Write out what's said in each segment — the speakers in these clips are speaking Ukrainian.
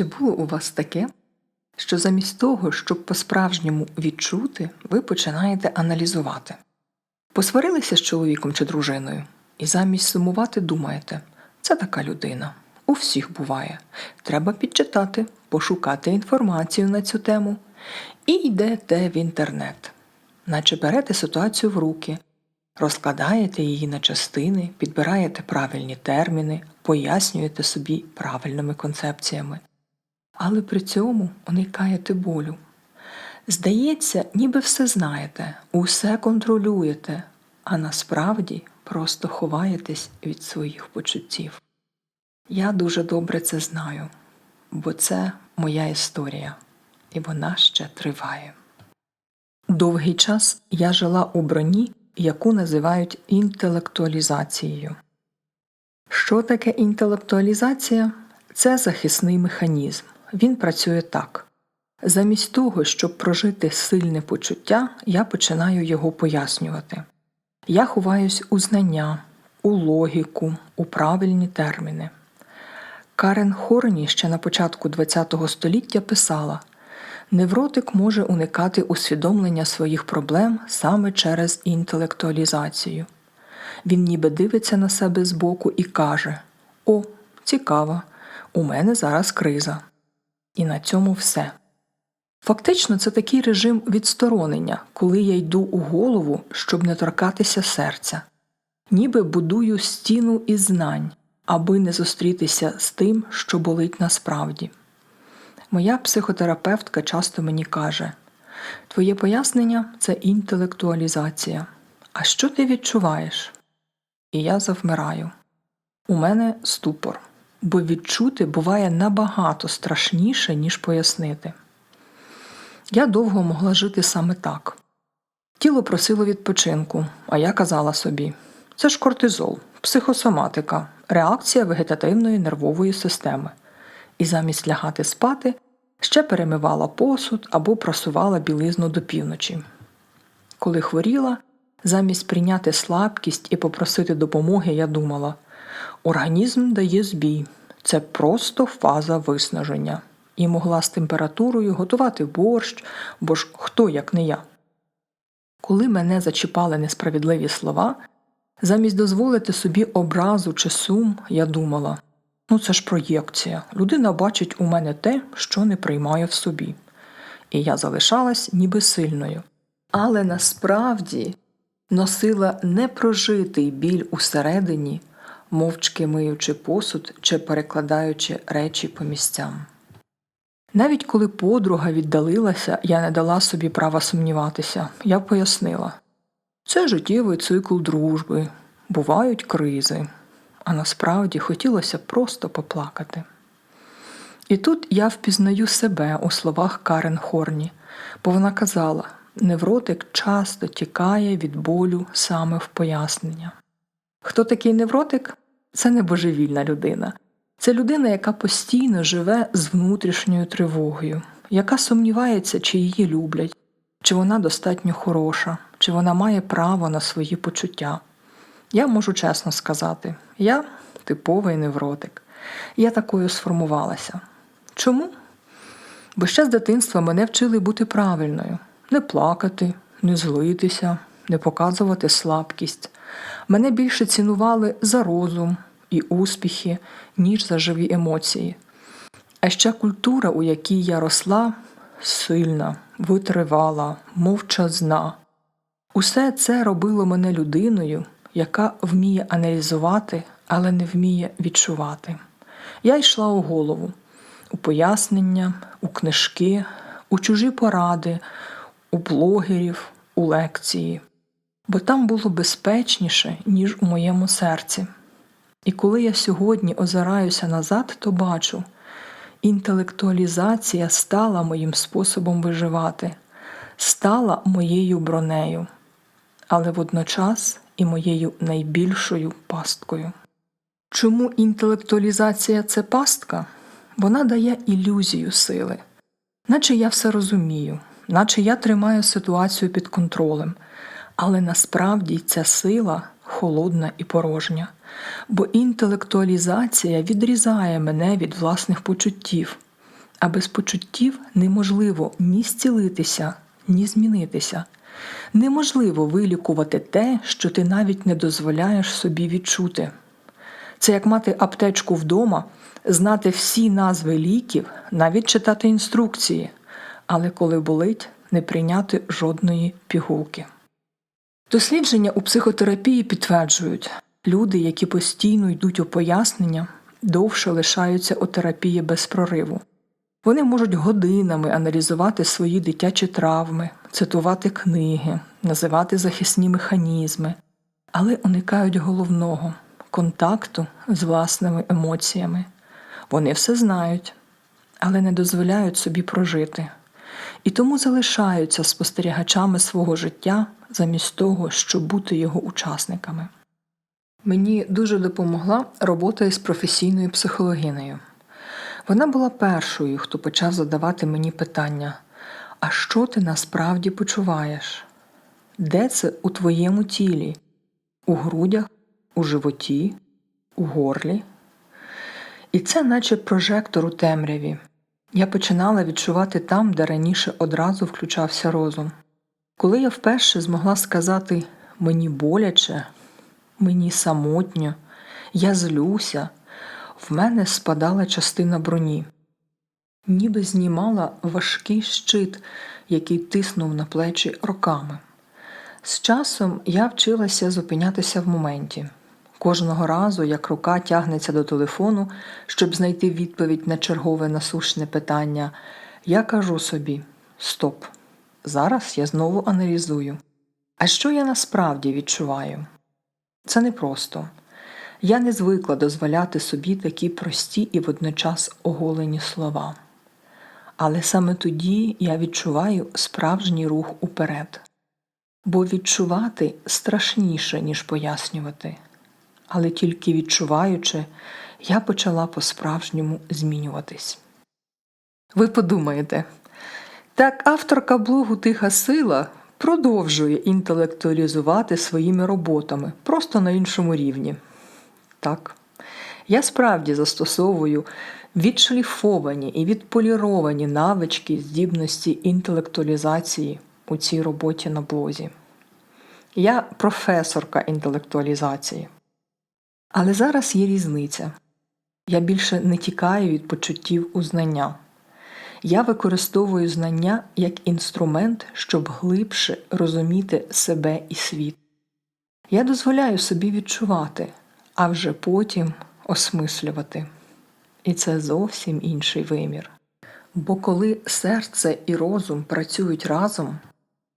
Чи було у вас таке, що замість того, щоб по-справжньому відчути, ви починаєте аналізувати? Посварилися з чоловіком чи дружиною, і замість сумувати думаєте, це така людина. У всіх буває. Треба підчитати, пошукати інформацію на цю тему. І йдете в інтернет, наче берете ситуацію в руки, розкладаєте її на частини, підбираєте правильні терміни, пояснюєте собі правильними концепціями. Але при цьому уникаєте болю. Здається, ніби все знаєте, усе контролюєте, а насправді просто ховаєтесь від своїх почуттів. Я дуже добре це знаю, бо це моя історія, і вона ще триває. Довгий час я жила у броні, яку називають інтелектуалізацією. Що таке інтелектуалізація? Це захисний механізм. Він працює так. Замість того, щоб прожити сильне почуття, я починаю його пояснювати. Я ховаюсь у знання, у логіку, у правильні терміни. Карен Хорні ще на початку ХХ століття писала Невротик може уникати усвідомлення своїх проблем саме через інтелектуалізацію. Він ніби дивиться на себе збоку і каже: О, цікаво, у мене зараз криза. І на цьому все. Фактично, це такий режим відсторонення, коли я йду у голову, щоб не торкатися серця, ніби будую стіну із знань, аби не зустрітися з тим, що болить насправді. Моя психотерапевтка часто мені каже: Твоє пояснення це інтелектуалізація. А що ти відчуваєш? І я завмираю. У мене ступор, бо відчути буває набагато страшніше, ніж пояснити. Я довго могла жити саме так. Тіло просило відпочинку, а я казала собі: це ж кортизол, психосоматика, реакція вегетативної нервової системи. І замість лягати спати ще перемивала посуд або просувала білизну до півночі. Коли хворіла, замість прийняти слабкість і попросити допомоги, я думала: організм дає збій, це просто фаза виснаження і могла з температурою готувати борщ, бо ж хто як не я. Коли мене зачіпали несправедливі слова, замість дозволити собі образу чи сум, я думала ну це ж проєкція, людина бачить у мене те, що не приймає в собі. І я залишалась ніби сильною. Але насправді носила непрожитий біль усередині, мовчки миючи посуд чи перекладаючи речі по місцям. Навіть коли подруга віддалилася, я не дала собі права сумніватися, я пояснила це життєвий цикл дружби, бувають кризи, а насправді хотілося просто поплакати. І тут я впізнаю себе у словах Карен Хорні, бо вона казала невротик часто тікає від болю саме в пояснення. Хто такий невротик? Це не божевільна людина. Це людина, яка постійно живе з внутрішньою тривогою, яка сумнівається, чи її люблять, чи вона достатньо хороша, чи вона має право на свої почуття. Я можу чесно сказати, я типовий невротик. Я такою сформувалася. Чому? Бо ще з дитинства мене вчили бути правильною, не плакати, не злитися, не показувати слабкість. Мене більше цінували за розум і успіхи, ніж за живі емоції. А ще культура, у якій я росла, сильна, витривала, мовчазна. Усе це робило мене людиною, яка вміє аналізувати, але не вміє відчувати. Я йшла у голову, у пояснення, у книжки, у чужі поради, у блогерів, у лекції, бо там було безпечніше, ніж у моєму серці. І коли я сьогодні озираюся назад, то бачу, інтелектуалізація стала моїм способом виживати, стала моєю бронею, але водночас і моєю найбільшою пасткою. Чому інтелектуалізація це пастка? Вона дає ілюзію сили, наче я все розумію, наче я тримаю ситуацію під контролем, але насправді ця сила холодна і порожня, бо інтелектуалізація відрізає мене від власних почуттів. А без почуттів неможливо ні зцілитися, ні змінитися. Неможливо вилікувати те, що ти навіть не дозволяєш собі відчути. Це як мати аптечку вдома, знати всі назви ліків, навіть читати інструкції, але коли болить, не прийняти жодної пігулки. Дослідження у психотерапії підтверджують, люди, які постійно йдуть у пояснення, довше лишаються у терапії без прориву. Вони можуть годинами аналізувати свої дитячі травми, цитувати книги, називати захисні механізми, але уникають головного контакту з власними емоціями. Вони все знають, але не дозволяють собі прожити, і тому залишаються спостерігачами свого життя замість того, щоб бути його учасниками. Мені дуже допомогла робота із професійною психологинею. Вона була першою, хто почав задавати мені питання: а що ти насправді почуваєш? Де це у твоєму тілі? У грудях, у животі, у горлі? І це, наче прожектор у темряві. Я починала відчувати там, де раніше одразу включався розум. Коли я вперше змогла сказати мені боляче, мені самотньо, я злюся, в мене спадала частина броні, ніби знімала важкий щит, який тиснув на плечі роками. З часом я вчилася зупинятися в моменті. Кожного разу, як рука тягнеться до телефону, щоб знайти відповідь на чергове насушне питання, я кажу собі: стоп, зараз я знову аналізую. А що я насправді відчуваю? Це непросто. Я не звикла дозволяти собі такі прості і водночас оголені слова. Але саме тоді я відчуваю справжній рух уперед. Бо відчувати страшніше, ніж пояснювати. Але тільки відчуваючи, я почала по-справжньому змінюватись. Ви подумаєте, так авторка блогу Тиха сила продовжує інтелектуалізувати своїми роботами, просто на іншому рівні. Так, я справді застосовую відшліфовані і відполіровані навички здібності інтелектуалізації у цій роботі на блозі. Я професорка інтелектуалізації. Але зараз є різниця. Я більше не тікаю від почуттів у знання. Я використовую знання як інструмент, щоб глибше розуміти себе і світ. Я дозволяю собі відчувати, а вже потім осмислювати. І це зовсім інший вимір. Бо коли серце і розум працюють разом,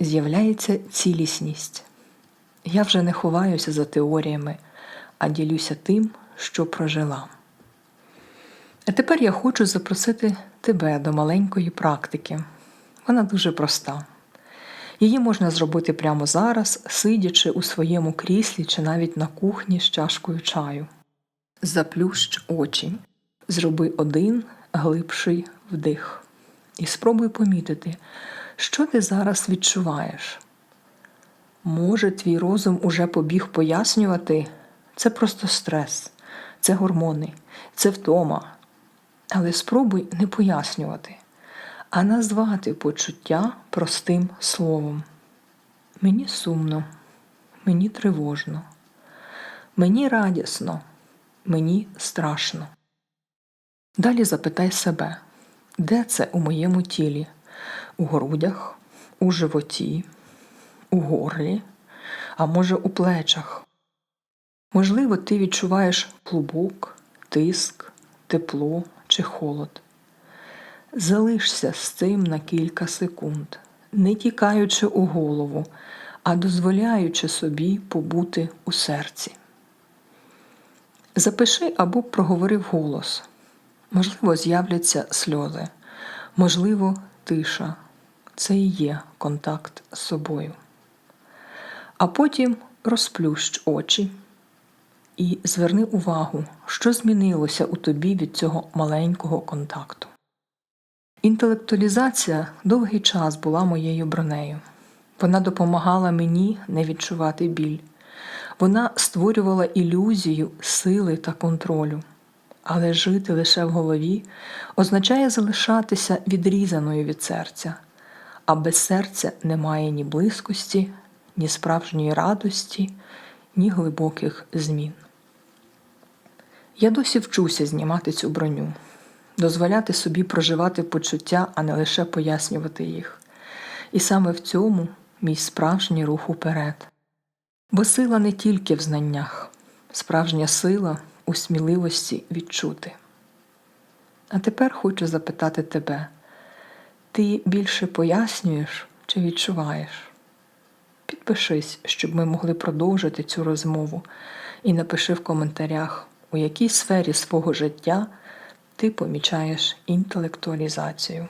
з'являється цілісність. Я вже не ховаюся за теоріями, а ділюся тим, що прожила. А тепер я хочу запросити тебе до маленької практики. Вона дуже проста. Її можна зробити прямо зараз, сидячи у своєму кріслі чи навіть на кухні з чашкою чаю. Заплющ очі, зроби один глибший вдих і спробуй помітити, що ти зараз відчуваєш. Може, твій розум уже побіг пояснювати, це просто стрес, це гормони, це втома. Але спробуй не пояснювати, а назвати почуття простим словом. Мені сумно, мені тривожно, мені радісно, мені страшно. Далі запитай себе, де це у моєму тілі? У грудях, у животі, у горлі, а може, у плечах. Можливо, ти відчуваєш клубок, тиск, тепло чи холод. Залишся з цим на кілька секунд, не тікаючи у голову, а дозволяючи собі побути у серці. Запиши або проговори вголос. Можливо, з'являться сльози, можливо, тиша. Це і є контакт з собою. А потім розплющ очі і зверни увагу, що змінилося у тобі від цього маленького контакту. Інтелектуалізація довгий час була моєю бронею. Вона допомагала мені не відчувати біль. Вона створювала ілюзію сили та контролю. Але жити лише в голові означає залишатися відрізаною від серця, а без серця немає ні близькості, ні справжньої радості, ні глибоких змін. Я досі вчуся знімати цю броню, дозволяти собі проживати почуття, а не лише пояснювати їх. І саме в цьому мій справжній рух уперед. Бо сила не тільки в знаннях, справжня сила у сміливості відчути. А тепер хочу запитати тебе: ти більше пояснюєш чи відчуваєш? Підпишись, щоб ми могли продовжити цю розмову, і напиши в коментарях, у якій сфері свого життя ти помічаєш інтелектуалізацію.